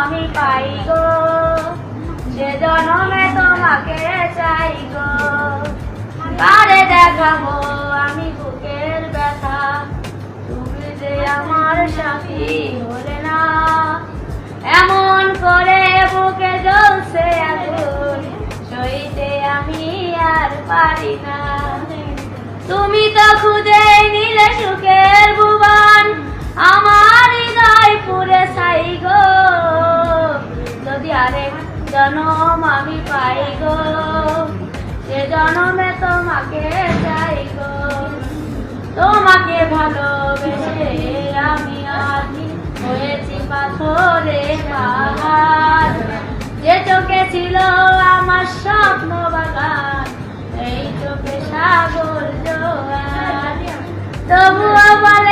আমি পাই গো। জনমে তোমাকে চাই গো। দেখাবো আমি বুকের ব্যথা। তুমি যে আমার সাথী হলে না। এমন করে বুকে জ্বলছে সইতে আমি আর পারি না। তুমি তো খুঁজে নিলে সুখের ভুবন আরেক জনম আমি পাই গো। সে জনমে তোমাকে চাই গো। তোমাকে ভালোবেসে আমি আছি হয়েছি পাথরে পাহাড়। যে চোখে ছিল আমার স্বপ্ন বাগান, এই চোখে সাগর জোয়ার। তবুও বলে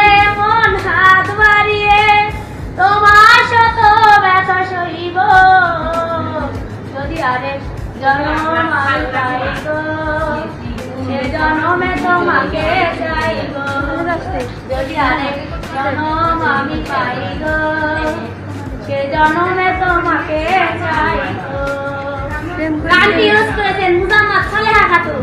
জন্ম আমি পাই গো সে জন্মে তোমাকে চাই গো যদি আরেক জন্ম আমি পাই গো সে জন্মে তোমাকে চাই গো গানটি ইউজ করেছেন মুজাম্মাদ সালেহা খাতুন